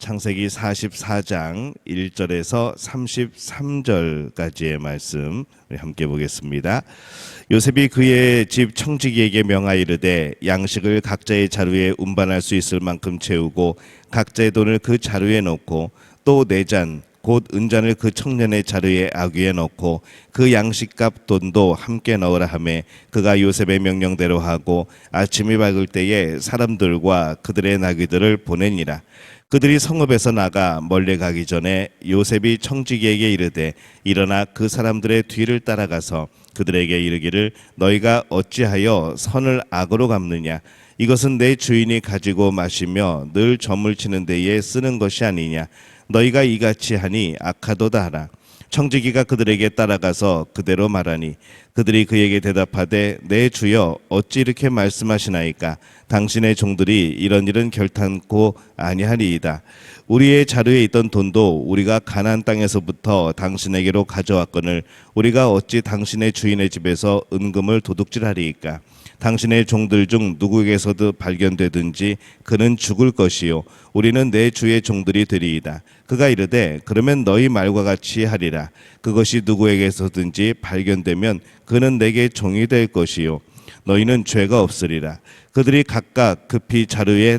창세기 44장 1절에서 33절까지의 말씀 함께 보겠습니다. 요셉이 그의 집 청지기에게 명하이르되 양식을 각자의 자루에 운반할 수 있을 만큼 채우고 각자의 돈을 그 자루에 넣고 또 네 잔 곧 은잔을 그 청년의 자루에 아귀에 넣고 그 양식값 돈도 함께 넣으라 하매 그가 요셉의 명령대로 하고 아침이 밝을 때에 사람들과 그들의 나귀들을 보내니라 그들이 성읍에서 나가 멀리 가기 전에 요셉이 청지기에게 이르되 일어나 그 사람들의 뒤를 따라가서 그들에게 이르기를 너희가 어찌하여 선을 악으로 갚느냐? 이것은 내 주인이 가지고 마시며 늘 점을 치는 데에 쓰는 것이 아니냐? 너희가 이같이 하니 악하도다 하라. 청지기가 그들에게 따라가서 그대로 말하니 그들이 그에게 대답하되 내 주여 어찌 이렇게 말씀하시나이까? 당신의 종들이 이런 일은 결탄코 아니하리이다. 우리의 자루에 있던 돈도 우리가 가나안 땅에서부터 당신에게로 가져왔거늘 우리가 어찌 당신의 주인의 집에서 은금을 도둑질하리이까? 당신의 종들 중 누구에게서도 발견되든지 그는 죽을 것이요. 우리는 내 주의 종들이 되리이다. 그가 이르되 그러면 너희 말과 같이 하리라. 그것이 누구에게서든지 발견되면 그는 내게 종이 될 것이요. 너희는 죄가 없으리라. 그들이 각각 급히 자루에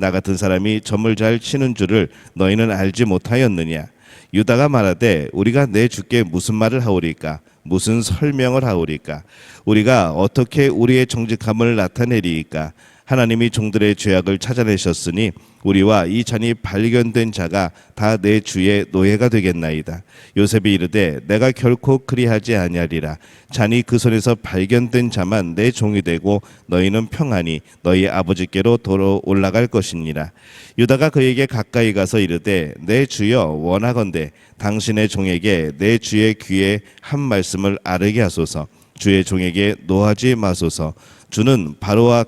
나 같은 사람이 점을 잘 치는 줄을 너희는 알지 못하였느냐? 유다가 말하되 우리가 내 주께 무슨 말을 하오리까? 무슨 설명을 하오리까? 우리가 어떻게 우리의 정직함을 나타내리이까 하나님이 종들의 죄악을 찾아내셨으니 우리와 이 잔이 발견된 자가 다 내 주의 노예가 되겠나이다. 요셉이 이르되 내가 결코 그리하지 아니하리라. 잔이 그 손에서 발견된 자만 내 종이 되고 너희는 평안히 너희 아버지께로 도로 올라갈 것이니라. 유다가 그에게 가까이 가서 이르되 내 주여 원하건대 당신의 종에게 내 주의 귀에 한 말씀을 아르게 하소서. 주의 종에게 노하지 마소서. 주는 바로와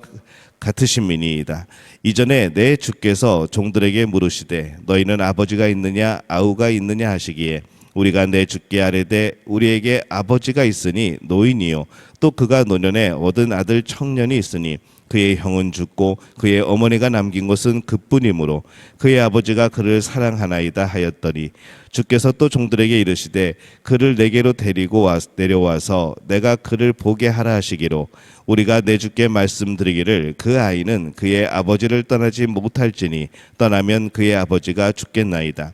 같으신 민이이다. 이전에 내 주께서 종들에게 물으시되 너희는 아버지가 있느냐 아우가 있느냐 하시기에 우리가 내 주께 아뢰되 우리에게 아버지가 있으니 노인이요 또 그가 노년에 얻은 아들 청년이 있으니 그의 형은 죽고 그의 어머니가 남긴 것은 그뿐이므로 그의 아버지가 그를 사랑하나이다 하였더니 주께서 또 종들에게 이르시되 그를 내게로 데리고 와, 내려와서 내가 그를 보게 하라 하시기로 우리가 내 주께 말씀드리기를 그 아이는 그의 아버지를 떠나지 못할지니 떠나면 그의 아버지가 죽겠나이다.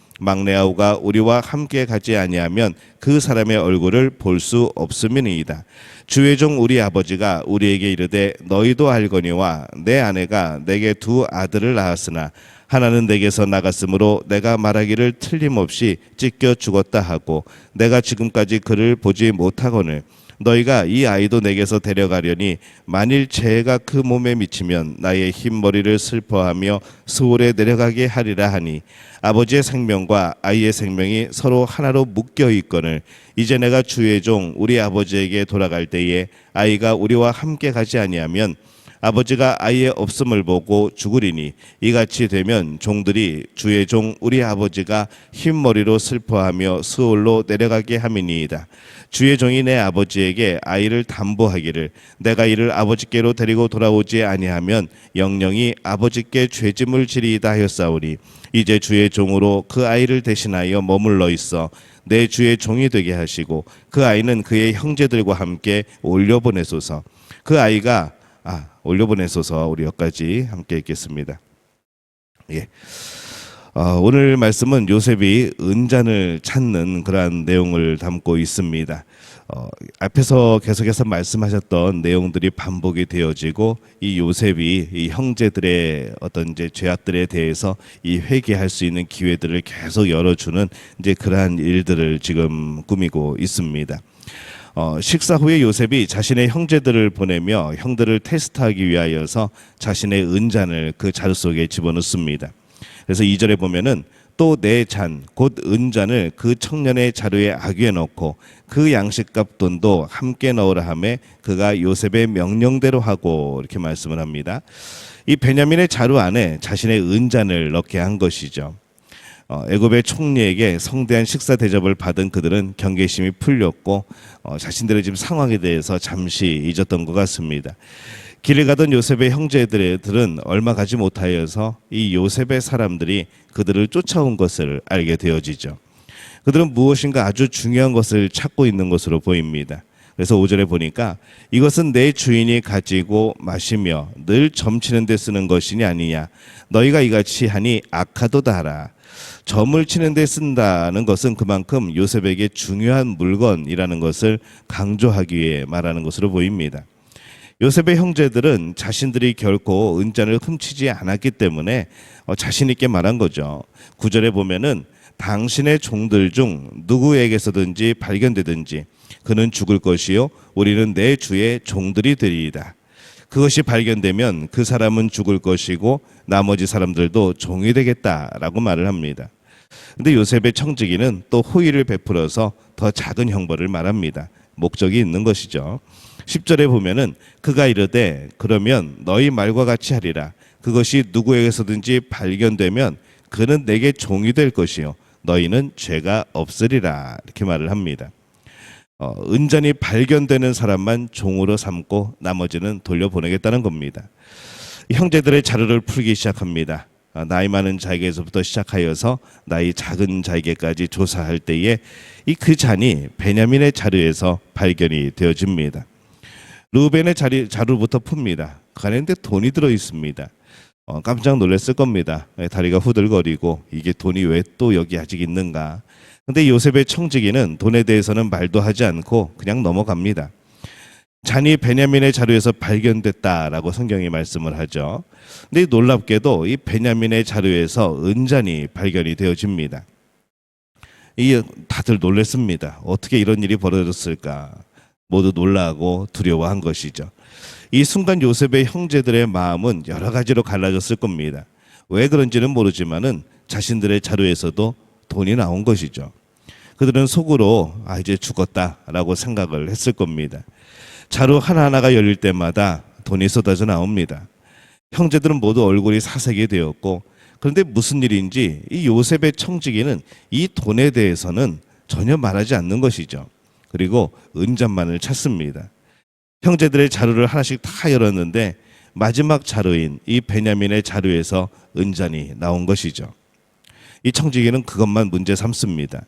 막내 아우가 우리와 함께 가지 아니하면 그 사람의 얼굴을 볼 수 없음이니이다. 주의 종 우리 아버지가 우리에게 이르되 너희도 알거니와 내 아내가 내게 두 아들을 낳았으나 하나는 내게서 나갔으므로 내가 말하기를 틀림없이 찢겨 죽었다 하고 내가 지금까지 그를 보지 못하거늘 너희가 이 아이도 내게서 데려가려니 만일 재해가 그 몸에 미치면 나의 흰머리를 슬퍼하며 수월에 내려가게 하리라 하니 아버지의 생명과 아이의 생명이 서로 하나로 묶여 있거늘 이제 내가 주의 종 우리 아버지에게 돌아갈 때에 아이가 우리와 함께 가지 아니하면 아버지가 아이의 없음을 보고 죽으리니 이같이 되면 종들이 주의 종 우리 아버지가 흰머리로 슬퍼하며 수월로 내려가게 함이니이다. 주의 종이 내 아버지에게 아이를 담보하기를 내가 이를 아버지께로 데리고 돌아오지 아니하면 영영이 아버지께 죄짐을 지리이다 하였사오니 이제 주의 종으로 그 아이를 대신하여 머물러 있어 내 주의 종이 되게 하시고 그 아이는 그의 형제들과 함께 올려보내소서 그 아이가 아 올려보내소서 우리 여기까지 함께 읽겠습니다. 예. 어, 오늘 말씀은 요셉이 은잔을 찾는 그러한 내용을 담고 있습니다. 어, 앞에서 계속해서 말씀하셨던 내용들이 반복이 되어지고 이 요셉이 이 형제들의 어떤 이제 죄악들에 대해서 이 회개할 수 있는 기회들을 계속 열어주는 이제 그러한 일들을 지금 꾸미고 있습니다. 어, 식사 후에 요셉이 자신의 형제들을 보내며 형들을 테스트하기 위하여서 자신의 은잔을 그 자루 속에 집어넣습니다. 그래서 이절에 보면은 또 내 잔 곧 은잔을 그 청년의 자루에 아귀에 넣고 그 양식값 돈도 함께 넣으라 하매 그가 요셉의 명령대로 하고 이렇게 말씀을 합니다. 이 베냐민의 자루 안에 자신의 은잔을 넣게 한 것이죠. 어, 애굽의 총리에게 성대한 식사 대접을 받은 그들은 경계심이 풀렸고 어, 자신들의 지금 상황에 대해서 잠시 잊었던 것 같습니다. 길을 가던 요셉의 형제들은 얼마 가지 못하여서 이 요셉의 사람들이 그들을 쫓아온 것을 알게 되어지죠. 그들은 무엇인가 아주 중요한 것을 찾고 있는 것으로 보입니다. 그래서 오절에 보니까 이것은 내 주인이 가지고 마시며 늘 점치는 데 쓰는 것이니 아니냐. 너희가 이같이 하니 악하도다 하라. 점을 치는 데 쓴다는 것은 그만큼 요셉에게 중요한 물건이라는 것을 강조하기 위해 말하는 것으로 보입니다. 요셉의 형제들은 자신들이 결코 은잔을 훔치지 않았기 때문에 어, 자신 있게 말한 거죠. 구절에 보면은 당신의 종들 중 누구에게서든지 발견되든지 그는 죽을 것이요 우리는 내 주의 종들이 되리이다. 그것이 발견되면 그 사람은 죽을 것이고 나머지 사람들도 종이 되겠다라고 말을 합니다. 근데 요셉의 청지기는 또 호의를 베풀어서 더 작은 형벌을 말합니다. 목적이 있는 것이죠. 10절에 보면은 그가 이르되 그러면 너희 말과 같이 하리라. 그것이 누구에게서든지 발견되면 그는 내게 종이 될 것이요 너희는 죄가 없으리라 이렇게 말을 합니다. 어, 은전이 발견되는 사람만 종으로 삼고 나머지는 돌려보내겠다는 겁니다. 형제들의 자루를 풀기 시작합니다. 아, 나이 많은 자에게서부터 시작하여서 나이 작은 자에게까지 조사할 때에 이 그 잔이 베냐민의 자루에서 발견이 되어집니다. 루벤의 자리, 자루부터 풉니다. 그 안에 근데 돈이 들어 있습니다. 어, 깜짝 놀랐을 겁니다. 예, 다리가 후들거리고 이게 돈이 왜 또 여기 아직 있는가. 근데 요셉의 청지기는 돈에 대해서는 말도 하지 않고 그냥 넘어갑니다. 잔이 베냐민의 자루에서 발견됐다라고 성경이 말씀을 하죠. 근데 놀랍게도 이 베냐민의 자루에서 은잔이 발견이 되어집니다. 이 다들 놀랐습니다. 어떻게 이런 일이 벌어졌을까? 모두 놀라고 두려워한 것이죠. 이 순간 요셉의 형제들의 마음은 여러 가지로 갈라졌을 겁니다. 왜 그런지는 모르지만은 자신들의 자루에서도 돈이 나온 것이죠. 그들은 속으로 아 이제 죽었다라고 생각을 했을 겁니다. 자루 하나하나가 열릴 때마다 돈이 쏟아져 나옵니다. 형제들은 모두 얼굴이 사색이 되었고 그런데 무슨 일인지 이 요셉의 청지기는 이 돈에 대해서는 전혀 말하지 않는 것이죠. 그리고 은잔만을 찾습니다. 형제들의 자루를 하나씩 다 열었는데 마지막 자루인 이 베냐민의 자루에서 은잔이 나온 것이죠. 이 청지기는 그것만 문제 삼습니다.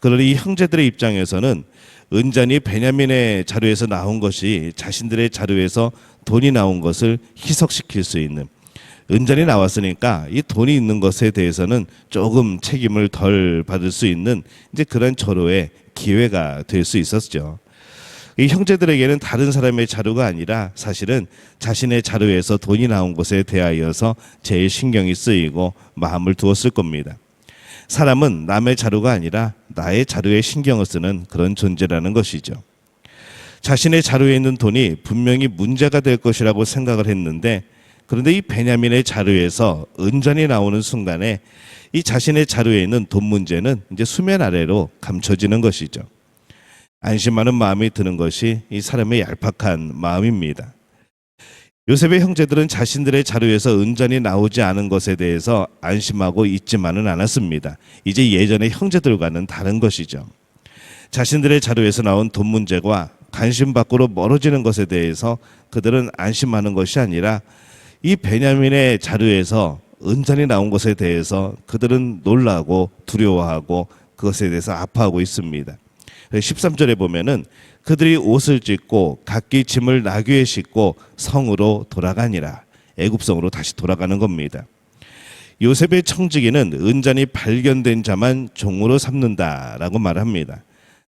그러니 이 형제들의 입장에서는 은잔이 베냐민의 자루에서 나온 것이 자신들의 자루에서 돈이 나온 것을 희석시킬 수 있는 은잔이 나왔으니까 이 돈이 있는 것에 대해서는 조금 책임을 덜 받을 수 있는 이제 그런 절호의 기회가 될 수 있었죠. 이 형제들에게는 다른 사람의 자루가 아니라 사실은 자신의 자루에서 돈이 나온 것에 대하여서 제일 신경이 쓰이고 마음을 두었을 겁니다. 사람은 남의 자루가 아니라 나의 자루에 신경을 쓰는 그런 존재라는 것이죠. 자신의 자루에 있는 돈이 분명히 문제가 될 것이라고 생각을 했는데 그런데 이 베냐민의 자루에서 은전이 나오는 순간에 이 자신의 자루에 있는 돈 문제는 이제 수면 아래로 감춰지는 것이죠. 안심하는 마음이 드는 것이 이 사람의 얄팍한 마음입니다. 요셉의 형제들은 자신들의 자루에서 은전이 나오지 않은 것에 대해서 안심하고 있지만은 않았습니다. 이제 예전의 형제들과는 다른 것이죠. 자신들의 자루에서 나온 돈 문제와 관심 밖으로 멀어지는 것에 대해서 그들은 안심하는 것이 아니라 이 베냐민의 자루에서 은전이 나온 것에 대해서 그들은 놀라고 두려워하고 그것에 대해서 아파하고 있습니다. 13절에 보면은 그들이 옷을 찢고 각기 짐을 나귀에 싣고 성으로 돌아가니라. 애굽성으로 다시 돌아가는 겁니다. 요셉의 청지기는 은잔이 발견된 자만 종으로 삼는다라고 말합니다.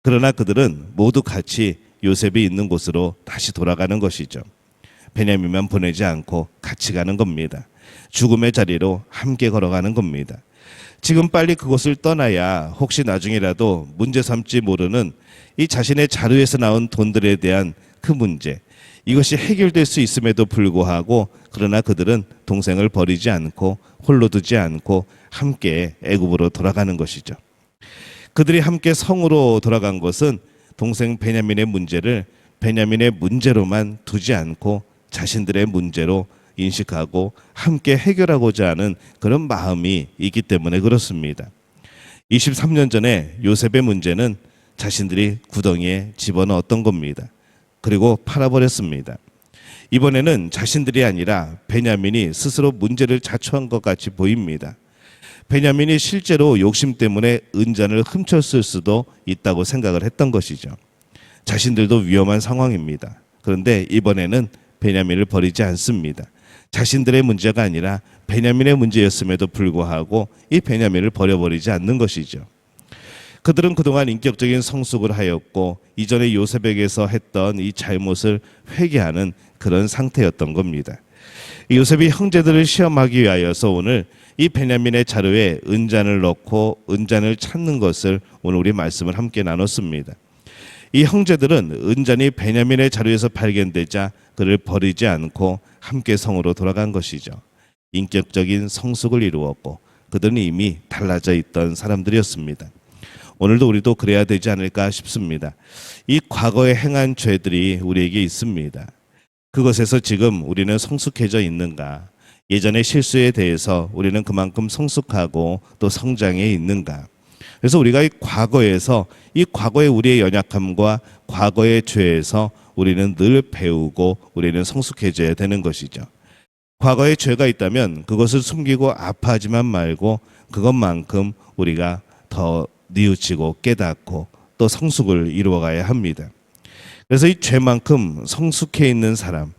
그러나 그들은 모두 같이 요셉이 있는 곳으로 다시 돌아가는 것이죠. 베냐민만 보내지 않고 같이 가는 겁니다. 죽음의 자리로 함께 걸어가는 겁니다. 지금 빨리 그곳을 떠나야 혹시 나중이라도 문제 삼지 모르는 이 자신의 자료에서 나온 돈들에 대한 그 문제 이것이 해결될 수 있음에도 불구하고 그러나 그들은 동생을 버리지 않고 홀로 두지 않고 함께 애굽으로 돌아가는 것이죠. 그들이 함께 성으로 돌아간 것은 동생 베냐민의 문제를 베냐민의 문제로만 두지 않고 자신들의 문제로 인식하고 함께 해결하고자 하는 그런 마음이 있기 때문에 그렇습니다. 23년 전에 요셉의 문제는 자신들이 구덩이에 집어넣었던 겁니다. 그리고 팔아버렸습니다. 이번에는 자신들이 아니라 베냐민이 스스로 문제를 자초한 것 같이 보입니다. 베냐민이 실제로 욕심 때문에 은잔을 훔쳤을 수도 있다고 생각을 했던 것이죠. 자신들도 위험한 상황입니다. 그런데 이번에는 베냐민을 버리지 않습니다. 자신들의 문제가 아니라 베냐민의 문제였음에도 불구하고 이 베냐민을 버려버리지 않는 것이죠. 그들은 그동안 인격적인 성숙을 하였고 이전에 요셉에게서 했던 이 잘못을 회개하는 그런 상태였던 겁니다. 이 요셉이 형제들을 시험하기 위하여서 오늘 이 베냐민의 자료에 은잔을 넣고 은잔을 찾는 것을 오늘 우리 말씀을 함께 나눴습니다. 이 형제들은 은잔이 베냐민의 자료에서 발견되자 그를 버리지 않고 함께 성으로 돌아간 것이죠. 인격적인 성숙을 이루었고 그들은 이미 달라져 있던 사람들이었습니다. 오늘도 우리도 그래야 되지 않을까 싶습니다. 이 과거에 행한 죄들이 우리에게 있습니다. 그것에서 지금 우리는 성숙해져 있는가? 예전의 실수에 대해서 우리는 그만큼 성숙하고 또 성장해 있는가? 그래서 우리가 이 과거에서 이 과거의 우리의 연약함과 과거의 죄에서 우리는 늘 배우고 우리는 성숙해져야 되는 것이죠. 과거에 죄가 있다면 그것을 숨기고 아파하지만 말고 그것만큼 우리가 더 뉘우치고 깨닫고 또 성숙을 이루어가야 합니다. 그래서 이 죄만큼 성숙해 있는 사람,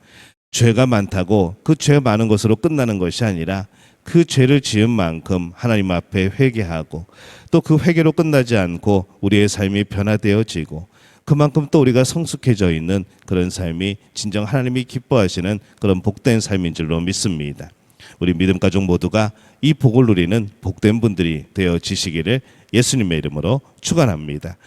죄가 많다고 그 죄 많은 것으로 끝나는 것이 아니라 그 죄를 지은 만큼 하나님 앞에 회개하고 또 그 회개로 끝나지 않고 우리의 삶이 변화되어지고 그만큼 또 우리가 성숙해져 있는 그런 삶이 진정 하나님이 기뻐하시는 그런 복된 삶인 줄로 믿습니다. 우리 믿음 가족 모두가 이 복을 누리는 복된 분들이 되어지시기를 예수님의 이름으로 축원합니다.